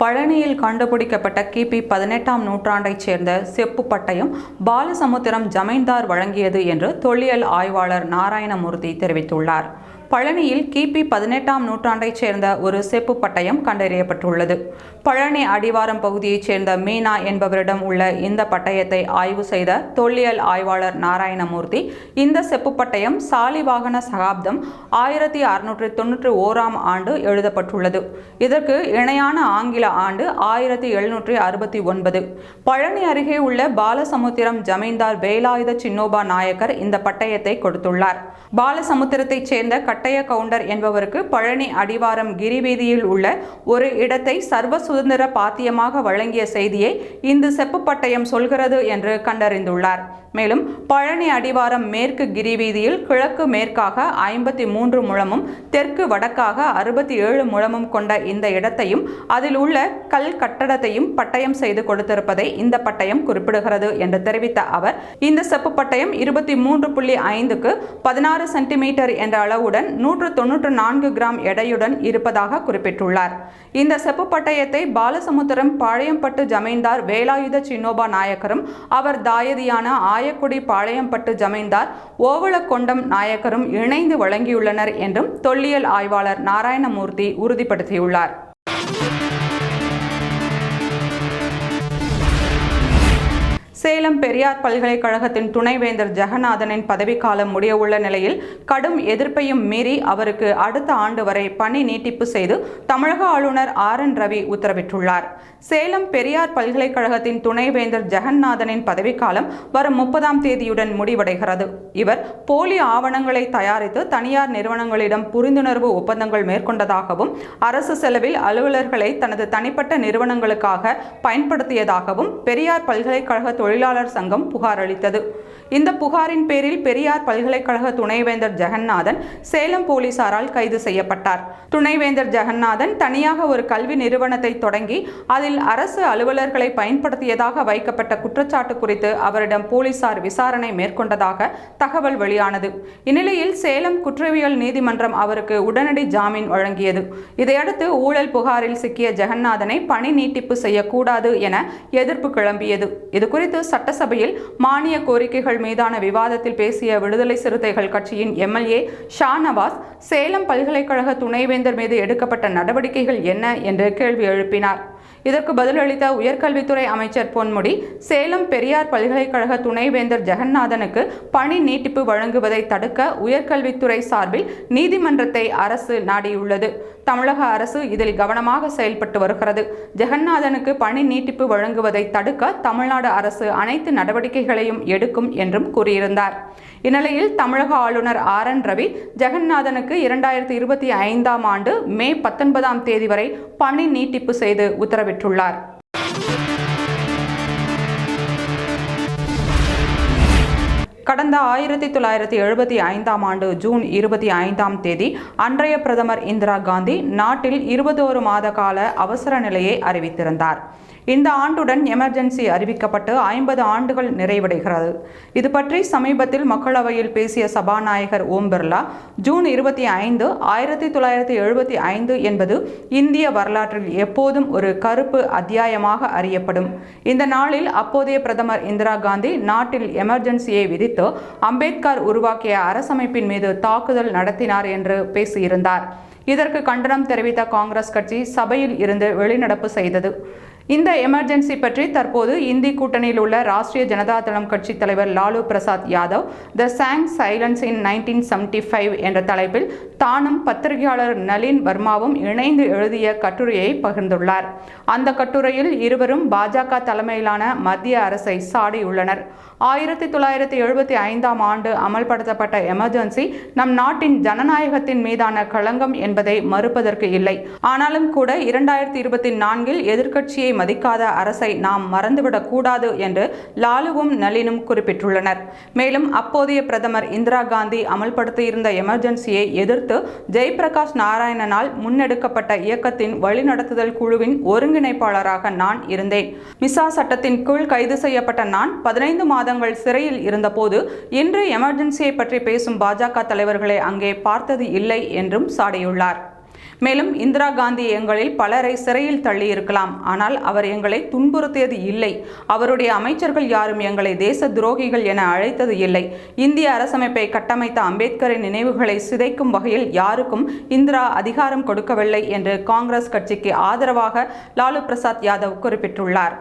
பழனியில் கண்டுபிடிக்கப்பட்ட கிபி பதினெட்டாம் நூற்றாண்டைச் சேர்ந்த செப்பு பட்டயம் பாலசமுத்திரம் ஜமீன்தார் வழங்கியது என்று தொல்லியல் ஆய்வாளர் நாராயணமூர்த்தி தெரிவித்துள்ளார். பழனியில் கிபி பதினெட்டாம் நூற்றாண்டைச் சேர்ந்த ஒரு செப்பு பட்டயம் கண்டறியப்பட்டுள்ளது. பழனி அடிவாரம் பகுதியைச் சேர்ந்த மீனா என்பவரிடம் உள்ள இந்த பட்டயத்தை ஆய்வு செய்த தொல்லியல் ஆய்வாளர் நாராயணமூர்த்தி இந்த செப்பு பட்டயம் சாலிவாகன சகாப்தம் ஆயிரத்தி அறுநூற்றி தொன்னூற்றி ஓராம் ஆண்டு எழுதப்பட்டுள்ளது. இதற்கு இணையான ஆங்கில ஆண்டு ஆயிரத்தி எழுநூற்றி அறுபத்தி ஒன்பது. பழனி அருகே உள்ள பாலசமுத்திரம் ஜமீன்தார் வேலாயுத சின்னோபா நாயக்கர் இந்த பட்டயத்தை கொடுத்துள்ளார். பாலசமுத்திரத்தைச் சேர்ந்த பட்டய கவுண்டர் என்பவருக்கு பழனி அடிவாரம் கிரிவீதியில் உள்ள ஒரு இடத்தை சர்வ சுதந்திர பாத்தியமாக வழங்கிய செய்தியை இந்த செப்பு பட்டயம் சொல்கிறது என்று கண்டறிந்துள்ளார். மேலும் பழனி அடிவாரம் மேற்கு கிரிவீதியில் கிழக்கு மேற்காக ஐம்பத்தி மூன்று முழமும் தெற்கு வடக்காக அறுபத்தி ஏழு முழமும் கொண்ட இந்த இடத்தையும் அதில் உள்ள கல் கட்டடத்தையும் பட்டயம் செய்து கொடுத்திருப்பதை இந்த பட்டயம் குறிப்பிடுகிறது என்று தெரிவித்த அவர் இந்த செப்பு பட்டயம் இருபத்தி மூன்று புள்ளி ஐந்துக்கு பதினாறு சென்டிமீட்டர் என்ற அளவுடன் நூற்று தொன்னூற்று நான்கு கிராம் எடையுடன் இருப்பதாக குறிப்பிட்டுள்ளார். இந்த செப்பு பட்டயத்தை பாலசமுத்திரம் பாளையம்பட்டு ஜமீன்தார் வேலாயுத சின்னோபா நாயக்கரும் அவர் தாயதியான ஆயக்குடி பாளையம்பட்டு ஜமீன்தார் ஓவளக்கொண்டம் நாயக்கரும் இணைந்து வழங்கியுள்ளனர் என்றும் தொல்லியல் ஆய்வாளர் நாராயணமூர்த்தி உறுதிப்படுத்தியுள்ளார். சேலம் பெரியார் பல்கலைக்கழகத்தின் துணைவேந்தர் ஜெகநாதனின் பதவிக்காலம் முடியவுள்ள நிலையில் கடும் எதிர்ப்பையும் மீறி அவருக்கு அடுத்த ஆண்டு வரை பணி நீட்டிப்பு செய்து தமிழக ஆளுநர் ஆர் என் ரவி உத்தரவிட்டுள்ளார். சேலம் பெரியார் பல்கலைக்கழகத்தின் துணைவேந்தர் ஜெகநாதனின் பதவிக்காலம் வரும் முப்பதாம் தேதியுடன் முடிவடைகிறது. இவர் போலி ஆவணங்களை தயாரித்து தனியார் நிறுவனங்களிடம் புரிந்துணர்வு ஒப்பந்தங்கள் மேற்கொண்டதாகவும் அரசு செலவில் அலுவலர்களை தனது தனிப்பட்ட நிறுவனங்களுக்காக பயன்படுத்தியதாகவும் பெரியார் பல்கலைக்கழக தொழிலாளர் சங்கம் புகார் அளித்தது. இந்த புகாரின் பேரில் பெரியார் பல்கலைக்கழக துணைவேந்தர் ஜெகநாதன் சேலம் போலீசாரால் கைது செய்யப்பட்டார். துணைவேந்தர் ஜெகநாதன் தனியாக ஒரு கல்வி நிறுவனத்தை தொடங்கி அதில் அரசு அலுவலர்களை பயன்படுத்தியதாக வைக்கப்பட்ட குற்றச்சாட்டு குறித்து அவரிடம் போலீசார் விசாரணை மேற்கொண்டதாக தகவல் வெளியானது. இந்நிலையில் சேலம் குற்றவியல் நீதிமன்றம் அவருக்கு உடனடி ஜாமீன் வழங்கியது. இதையடுத்து ஊழல் புகாரில் சிக்கிய ஜெகநாதனை பணி நீட்டிப்பு செய்யக்கூடாது என எதிர்ப்பு கிளம்பியது. இதுகுறித்து சட்டசபையில் மானிய கோரிக்கைகள் மீதான விவாதத்தில் பேசிய விடுதலை சிறுத்தைகள் கட்சியின் எம்எல்ஏ ஷா நவாஸ் சேலம் பல்கலைக்கழக துணைவேந்தர் மீது எடுக்கப்பட்ட நடவடிக்கைகள் என்ன என்று கேள்வி எழுப்பினார். இதற்கு பதிலளித்த உயர்கல்வித்துறை அமைச்சர் பொன்முடி சேலம் பெரியார் பல்கலைக்கழக துணைவேந்தர் ஜெகநாதனுக்கு பணி நீட்டிப்பு வழங்குவதை தடுக்க உயர்கல்வித்துறை சார்பில் நீதிமன்றத்தை அரசு நாடியுள்ளது. தமிழக அரசு இதில் கவனமாக செயல்பட்டு வருகிறது. ஜெகநாதனுக்கு பணி நீட்டிப்பு வழங்குவதை தடுக்க தமிழ்நாடு அரசு அனைத்து நடவடிக்கைகளையும் எடுக்கும் என்றும் கூறியிருந்தார். இந்நிலையில் தமிழக ஆளுநர் ஆர் என் ரவி ஜெகநாதனுக்கு இரண்டாயிரத்தி இருபத்தி ஐந்தாம் ஆண்டு மே பத்தொன்பதாம் தேதி வரை பணி நீட்டிப்பு செய்து பெற்றுள்ளார். கடந்த ஆயிரத்தி தொள்ளாயிரத்தி எழுபத்தி ஐந்தாம் ஆண்டு ஜூன் இருபத்தி ஐந்தாம் தேதி அன்றைய பிரதமர் இந்திரா காந்தி நாட்டில் இருபத்தோரு மாத கால அவசர நிலையை அறிவித்திருந்தார். இந்த ஆண்டுடன் எமர்ஜென்சி அறிவிக்கப்பட்டு ஐம்பது ஆண்டுகள் நிறைவடைகிறது. இது பற்றி சமீபத்தில் மக்களவையில் பேசிய சபாநாயகர் ஓம் பிர்லா ஜூன் இருபத்தி ஐந்து ஆயிரத்தி தொள்ளாயிரத்தி எழுபத்தி ஐந்து என்பது இந்திய வரலாற்றில் எப்போதும் ஒரு கருப்பு அத்தியாயமாக அறியப்படும். இந்த நாளில் அப்போதைய பிரதமர் இந்திரா காந்தி நாட்டில் எமர்ஜென்சியை விதித்து அம்பேத்கர் உருவாக்கிய அரசமைப்பின் மீது தாக்குதல் நடத்தினார் என்று பேசியிருந்தார். இதற்கு கண்டனம் தெரிவித்த காங்கிரஸ் கட்சி சபையில் இருந்து வெளிநடப்பு செய்தது. இந்த எமர்ஜென்சி பற்றி தற்போது இந்தி கூட்டணியில் உள்ள ராஷ்டிரிய ஜனதா தளம் கட்சி தலைவர் Lalu Prasad Yadav the song silence in nineteen seventy five என்ற தலைப்பில் தானும் பத்திரிகையாளர் நளின் வர்மாவும் இணைந்து எழுதிய கட்டுரையை பகிர்ந்துள்ளார். அந்த கட்டுரையில் இருவரும் பாஜக தலைமையிலான மத்திய அரசை சாடியுள்ளனர். ஆயிரத்தி தொள்ளாயிரத்தி எழுபத்தி ஐந்தாம் ஆண்டு அமல்படுத்தப்பட்ட எமர்ஜென்சி நம் நாட்டின் ஜனநாயகத்தின் மீதான களங்கம் என்பதை மறுப்பதற்கு இல்லை. ஆனாலும் கூட இரண்டாயிரத்தி இருபத்தி நான்கில் எதிர்க்கட்சியை மதிக்காத அரசை நாம் மறந்துவிடக் கூடாது என்று லாலுவும் நளினும் குறிப்பிட்டுள்ளனர். மேலும் அப்போதைய பிரதமர் இந்திரா காந்தி அமல்படுத்தியிருந்த எமர்ஜென்சியை எதிர்த்து ஜெயபிரகாஷ் நாராயணனால் முன்னெடுக்கப்பட்ட இயக்கத்தின் வழிநடத்துதல் குழுவின் ஒருங்கிணைப்பாளராக நான் இருந்தேன். மிசா சட்டத்தின் கீழ் கைது செய்யப்பட்ட நான் பதினைந்து மாதங்கள் சிறையில் இருந்தபோது இன்று எமர்ஜென்சியை பற்றி பேசும் பாஜக தலைவர்களை அங்கே பார்த்தது இல்லை என்றும் சாடியுள்ளார். மேலும் இந்திரா காந்தி எங்களில் பலரை சிறையில் தள்ளியிருக்கலாம். ஆனால் அவர் எங்களை துன்புறுத்தியது இல்லை. அவருடைய அமைச்சர்கள் யாரும் எங்களை தேச துரோகிகள் என அழைத்தது இல்லை. இந்திய அரசமைப்பை கட்டமைத்த அம்பேத்கரின் நினைவுகளை சிதைக்கும் வகையில் யாருக்கும் இந்திரா அதிகாரம் கொடுக்கவில்லை என்று காங்கிரஸ் கட்சிக்கு ஆதரவாக லாலு பிரசாத் யாதவ் குறிப்பிட்டுள்ளார்.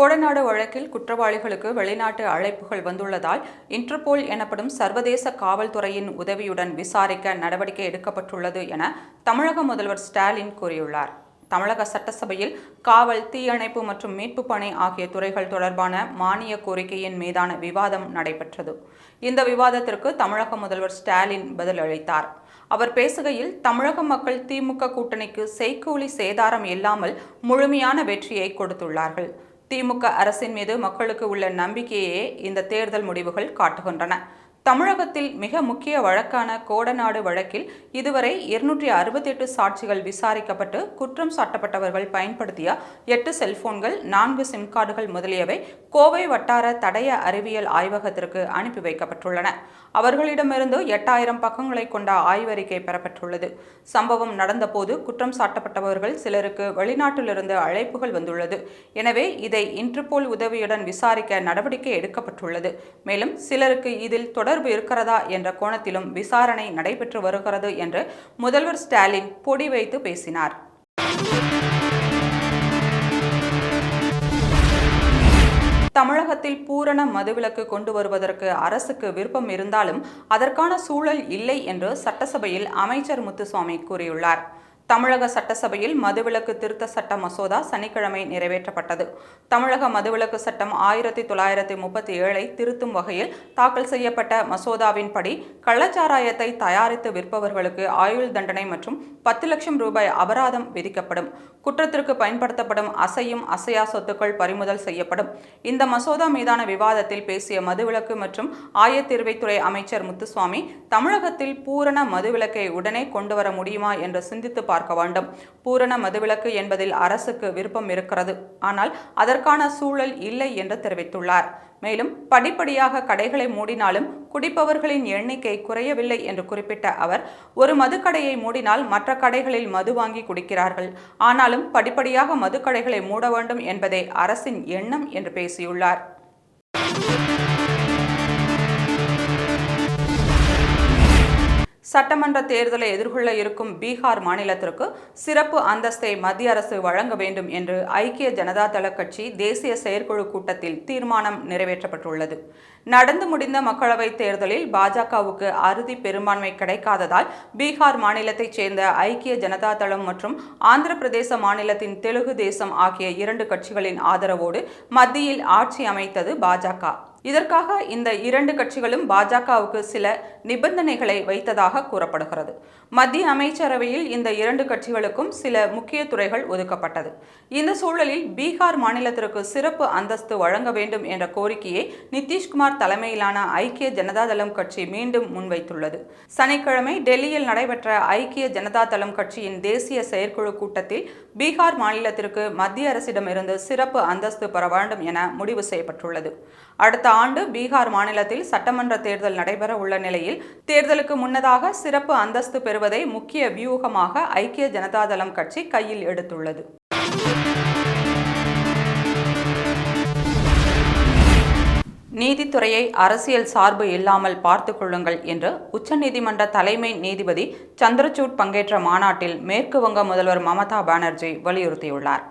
கோடநாடு வழக்கில் குற்றவாளிகளுக்கு வெளிநாட்டு அழைப்புகள் வந்துள்ளதால் இன்டர்போல் எனப்படும் சர்வதேச காவல்துறையின் உதவியுடன் விசாரிக்க நடவடிக்கை எடுக்கப்பட்டுள்ளது என தமிழக முதல்வர் ஸ்டாலின் கூறியுள்ளார். தமிழக சட்டசபையில் காவல் தீயணைப்பு மற்றும் மீட்பு பணி ஆகிய துறைகள் தொடர்பான மானிய கோரிக்கையின் மீதான விவாதம் நடைபெற்றது. இந்த விவாதத்திற்கு தமிழக முதல்வர் ஸ்டாலின் பதிலளித்தார் அவர் பேசுகையில் தமிழக மக்கள் திமுக கூட்டணிக்கு செய்கூலி சேதாரம் இல்லாமல் முழுமையான வெற்றியை கொடுத்துள்ளார்கள். திமுக அரசின் மீது மக்களுக்கு உள்ள நம்பிக்கையே இந்த தேர்தல் முடிவுகள் காட்டுகின்றன. தமிழகத்தில் மிக முக்கிய வழக்கான கோடநாடு வழக்கில் இதுவரை இருநூற்றி அறுபத்தி எட்டு சாட்சிகள் விசாரிக்கப்பட்டு குற்றம் சாட்டப்பட்டவர்கள் பயன்படுத்திய எட்டு செல்போன்கள் நான்கு சிம் கார்டுகள் முதலியவை கோவை வட்டார தடய அறிவியல் ஆய்வகத்திற்கு அனுப்பி வைக்கப்பட்டுள்ளன. அவர்களிடமிருந்து எட்டாயிரம் பக்கங்களை கொண்ட ஆய்வறிக்கை பெறப்பட்டுள்ளது. சம்பவம் நடந்தபோது குற்றம் சாட்டப்பட்டவர்கள் சிலருக்கு வெளிநாட்டிலிருந்து அழைப்புகள் வந்துள்ளது. எனவே இதை இன்டர்போல் உதவியுடன் விசாரிக்க நடவடிக்கை எடுக்கப்பட்டுள்ளது. மேலும் சிலருக்கு இதில் தொடர்பு இருக்கிறதா என்ற கோணத்திலும் விசாரணை நடைபெற்று வருகிறது என்று முதல்வர் ஸ்டாலின் பொடி வைத்து பேசினார். தமிழகத்தில் பூரண மதுவிலக்கு கொண்டு வருவதற்கு அரசுக்கு விருப்பம் இருந்தாலும் அதற்கான சூழல் இல்லை என்று சட்டசபையில் அமைச்சர் முத்துசுவாமி கூறியுள்ளார். தமிழக சட்டசபையில் மதுவிலக்கு திருத்த சட்ட மசோதா சனிக்கிழமை நிறைவேற்றப்பட்டது. தமிழக மதுவிலக்கு சட்டம் ஆயிரத்தி தொள்ளாயிரத்தி முப்பத்தி ஏழை திருத்தும் வகையில் தாக்கல் செய்யப்பட்ட மசோதாவின்படி கள்ளச்சாராயத்தை தயாரித்து விற்பவர்களுக்கு ஆயுள் தண்டனை மற்றும் பத்து லட்சம் ரூபாய் அபராதம் விதிக்கப்படும். குற்றத்திற்கு பயன்படுத்தப்படும் அசையும் அசையா சொத்துக்கள் பறிமுதல் செய்யப்படும். இந்த மசோதா மீதான விவாதத்தில் பேசிய மதுவிலக்கு மற்றும் ஆயத்தீர்வைத்துறை அமைச்சர் முத்துசுவாமி தமிழகத்தில் பூரண மதுவிலக்கை உடனே கொண்டு வர முடியுமா என்று சிந்தித்து பார்த்து பார்க்க வேண்டும். பூரண மதுவிலக்கு என்பதில் அரசுக்கு விருப்பம் இருக்கிறது. ஆனால் அதற்கான சூழல் இல்லை என்று தெரிவித்துள்ளார். மேலும் படிப்படியாக கடைகளை மூடினாலும் குடிப்பவர்களின் எண்ணிக்கை குறையவில்லை என்று குறிப்பிட்ட அவர் ஒரு மதுக்கடையை மூடினால் மற்ற கடைகளில் மது வாங்கி குடிக்கிறார்கள். ஆனாலும் படிப்படியாக மதுக்கடைகளை மூட வேண்டும் என்பதே அரசின் எண்ணம் என்று பேசியுள்ளார். சட்டமன்ற தேர்தலை எதிர்கொள்ள இருக்கும் பீகார் மாநிலத்திற்கு சிறப்பு அந்தஸ்தை மத்திய அரசு வழங்க வேண்டும் என்று ஐக்கிய ஜனதா தள கட்சி தேசிய செயற்குழு கூட்டத்தில் தீர்மானம் நிறைவேற்றப்பட்டுள்ளது. நடந்து முடிந்த மக்களவைத் தேர்தலில் பாஜகவுக்கு அறுதி பெரும்பான்மை கிடைக்காததால் பீகார் மாநிலத்தைச் சேர்ந்த ஐக்கிய ஜனதா தளம் மற்றும் ஆந்திர பிரதேச மாநிலத்தின் தெலுங்கு தேசம் ஆகிய இரண்டு கட்சிகளின் ஆதரவோடு மத்தியில் ஆட்சி அமைத்தது பாஜக. இதற்காக இந்த இரண்டு கட்சிகளும் பாஜகவுக்கு சில நிபந்தனைகளை வைத்ததாக கூறப்படுகிறது. மத்திய அமைச்சரவையில் இந்த இரண்டு கட்சிகளுக்கும் சில முக்கிய துறைகள் ஒதுக்கப்பட்டது. இந்த சூழலில் பீகார் மாநிலத்திற்கு சிறப்பு அந்தஸ்து வழங்க வேண்டும் என்ற கோரிக்கையை நிதிஷ்குமார் தலைமையிலான ஐக்கிய ஜனதாதளம் கட்சி மீண்டும் முன்வைத்துள்ளது. சனிக்கிழமை டெல்லியில் நடைபெற்ற ஐக்கிய ஜனதாதளம் கட்சியின் தேசிய செயற்குழு கூட்டத்தில் பீகார் மாநிலத்திற்கு மத்திய அரசிடமிருந்து சிறப்பு அந்தஸ்து பெற வேண்டும் என முடிவு செய்யப்பட்டுள்ளது. அடுத்த ஆண்டு பீகார் மாநிலத்தில் சட்டமன்ற தேர்தல் நடைபெற உள்ள நிலையில் தேர்தலுக்கு முன்னதாக சிறப்பு அந்தஸ்து பெறுவதை முக்கிய வியூகமாக ஐக்கிய ஜனதாதளம் கட்சி கையில் எடுத்துள்ளது. நீதித்துறையை அரசியல் சார்பு இல்லாமல் பார்த்து கொள்ளுங்கள் என்று உச்சநீதிமன்ற தலைமை நீதிபதி சந்திரசூட் பங்கேற்ற மாநாட்டில் மேற்கு வங்க முதல்வர் மமதா பானர்ஜி வலியுறுத்தியுள்ளார்.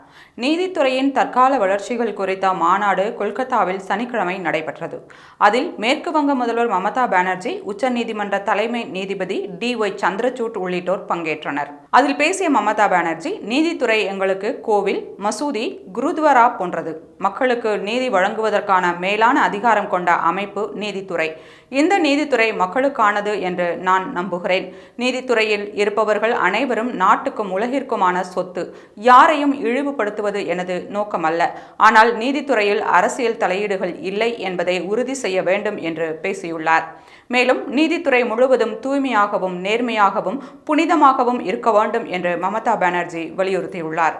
நீதித்துறையின் தற்கால வளர்ச்சிகள் குறித்த மாநாடு கொல்கத்தாவில் சனிக்கிழமை நடைபெற்றது. அதில் மேற்கு வங்க முதல்வர் மமதா பானர்ஜி உச்சநீதிமன்ற தலைமை நீதிபதி டி ஒய் சந்திரசூட் உள்ளிட்டோர் பங்கேற்றனர். அதில் பேசிய மமதா பானர்ஜி நீதித்துறை எங்களுக்கு கோவில் மசூதி குருத்வாரா போன்றது. மக்களுக்கு நீதி வழங்குவதற்கான மேலான அதிகாரம் கொண்ட அமைப்பு நீதித்துறை. இந்த நீதித்துறை மக்களுக்கானது என்று நான் நம்புகிறேன். நீதித்துறையில் இருப்பவர்கள் அனைவரும் நாட்டுக்கும் உலகிற்குமான சொத்து. யாரையும் இழிவுபடுத்த இழிவுபடுத்துவது எனது நோக்கமல்ல. ஆனால் நீதித்துறையில் அரசியல் தலையீடுகள் இல்லை என்பதை உறுதி செய்ய வேண்டும் என்று பேசியுள்ளார். மேலும் நீதித்துறை முழுவதும் தூய்மையாகவும் நேர்மையாகவும் புனிதமாகவும் இருக்க வேண்டும் என்று மமதா பானர்ஜி வலியுறுத்தியுள்ளார்.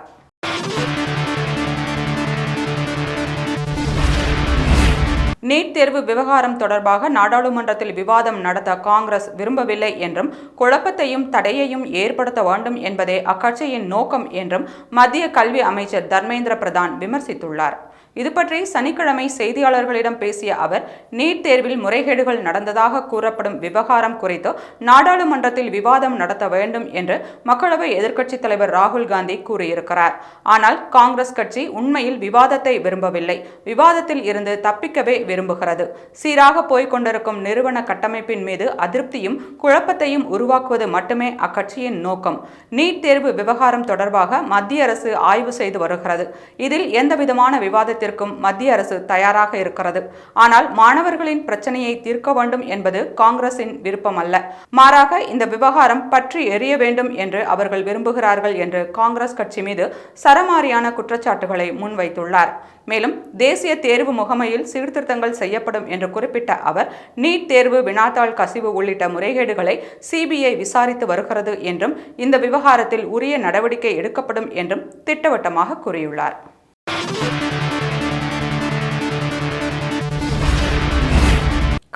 நீட் தேர்வு விவகாரம் தொடர்பாக நாடாளுமன்றத்தில் விவாதம் நடத்த காங்கிரஸ் விரும்பவில்லை என்றும் குழப்பத்தையும் தடையையும் ஏற்படுத்த வேண்டும் என்பதே அக்கட்சியின் நோக்கம் என்றும் மத்திய கல்வி அமைச்சர் தர்மேந்திர பிரதான் விமர்சித்துள்ளார். இது பற்றி சனிக்கிழமை செய்தியாளர்களிடம் பேசிய அவர் நீட் தேர்வில் முறைகேடுகள் நடந்ததாக கூறப்படும் விவகாரம் குறித்து நாடாளுமன்றத்தில் விவாதம் நடத்த வேண்டும் என்று மக்களவை எதிர்க்கட்சித் தலைவர் ராகுல் காந்தி கூறியிருக்கிறார். ஆனால் காங்கிரஸ் கட்சி உண்மையில் விவாதத்தை விரும்பவில்லை. விவாதத்தில் இருந்து தப்பிக்கவே விரும்ப விரும்புகிறது. சீராக போய்கொண்டிருக்கும் நிறுவன கட்டமைப்பின் மீது அதிருப்தியும் குழப்பத்தையும் உருவாக்குவது மட்டுமே அக்கட்சியின் நோக்கம். நீட் தேர்வு விவகாரம் தொடர்பாக மத்திய அரசு ஆய்வு செய்து வருகிறது. இதில் எந்தவிதமான விவாதத்திற்கும் மத்திய அரசு தயாராக இருக்கிறது. ஆனால் மாணவர்களின் பிரச்சனையை தீர்க்க வேண்டும் என்பது காங்கிரசின் விருப்பம் அல்ல மாறாக இந்த விவகாரம் பற்றி எரிய வேண்டும் என்று அவர்கள் விரும்புகிறார்கள் என்று காங்கிரஸ் கட்சி மீது சரமாரியான குற்றச்சாட்டுகளை முன்வைத்துள்ளார். மேலும் தேசிய தேர்வு முகமையில் சீர்திருத்தங்கள் செய்யப்படும் என்று குறிப்பிட்ட அவர் நீட் தேர்வு வினாத்தாள் கசிவு உள்ளிட்ட முறைகேடுகளை சிபிஐ விசாரித்து வருகிறது என்றும் இந்த விவகாரத்தில் உரிய நடவடிக்கை எடுக்கப்படும் என்றும் திட்டவட்டமாக கூறியுள்ளார்.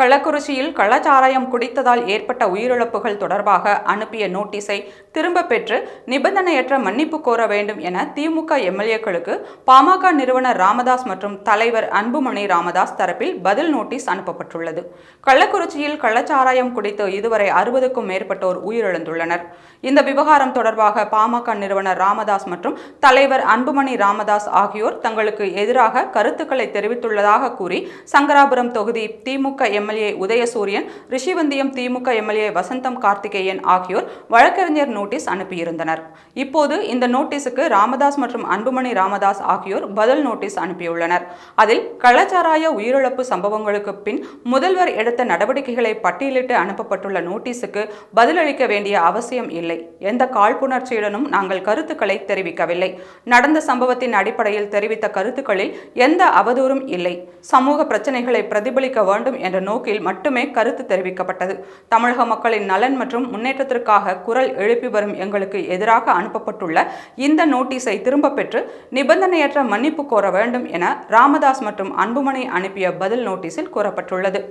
கள்ளக்குறிச்சியில் கள்ளச்சாராயம் குடித்ததால் ஏற்பட்ட உயிரிழப்புகள் தொடர்பாக அனுப்பிய நோட்டீஸை திரும்ப பெற்று நிபந்தனையற்ற மன்னிப்பு கோர வேண்டும் என திமுக எம்எல்ஏக்களுக்கு பாமக நிறுவனர் ராமதாஸ் மற்றும் தலைவர் அன்புமணி ராமதாஸ் தரப்பில் பதில் நோட்டீஸ் அனுப்பப்பட்டுள்ளது. கள்ளக்குறிச்சியில் கள்ளச்சாராயம் குடித்து இதுவரை அறுபதுக்கும் மேற்பட்டோர் உயிரிழந்துள்ளனர். இந்த விவகாரம் தொடர்பாக பாமக நிறுவனர் ராமதாஸ் மற்றும் தலைவர் அன்புமணி ராமதாஸ் ஆகியோர் தங்களுக்கு எதிராக கருத்துக்களை தெரிவித்துள்ளதாக கூறி சங்கராபுரம் தொகுதி திமுக எம்எல்ஏ உதயசூரியன் ரிஷிவந்தியம் திமுக எம்எல்ஏ வசந்தம் கார்த்திகேயன் ஆகியோர் வழக்கறிஞர் நோட்டீஸ் அனுப்பியிருந்தனர். இப்போது இந்த நோட்டீஸுக்கு ராமதாஸ் மற்றும் அன்புமணி ராமதாஸ் ஆகியோர் பதில் நோட்டீஸ் அனுப்பியுள்ளனர். அதில் கள்ளச்சாராய உயிரிழப்பு சம்பவங்களுக்கு பின் முதல்வர் எடுத்த நடவடிக்கைகளை பட்டியலிட்டு அனுப்பப்பட்டுள்ள நோட்டீஸுக்கு பதிலளிக்க வேண்டிய அவசியம் இல்லை. எந்த காழ்ப்புணர்ச்சியுடனும் நாங்கள் கருத்துக்களை தெரிவிக்கவில்லை. நடந்த சம்பவத்தின் அடிப்படையில் தெரிவித்த கருத்துக்களில் எந்த அவதூறும் இல்லை. சமூக பிரச்சனைகளை பிரதிபலிக்க வேண்டும் என்ற நோக்கில் மட்டுமே கருத்து தெரிவிக்கப்பட்டது. தமிழக மக்களின் நலன் மற்றும் முன்னேற்றத்திற்காக குரல் எழுப்பி வரும் எங்களுக்கு எதிராக அனுப்பப்பட்டுள்ள இந்த நோட்டீஸை திரும்ப பெற்று நிபந்தனையற்ற மன்னிப்பு கோர வேண்டும் என ராமதாஸ் மற்றும் அன்புமணி அனுப்பிய பதில் நோட்டீஸில் கூறப்பட்டுள்ளது.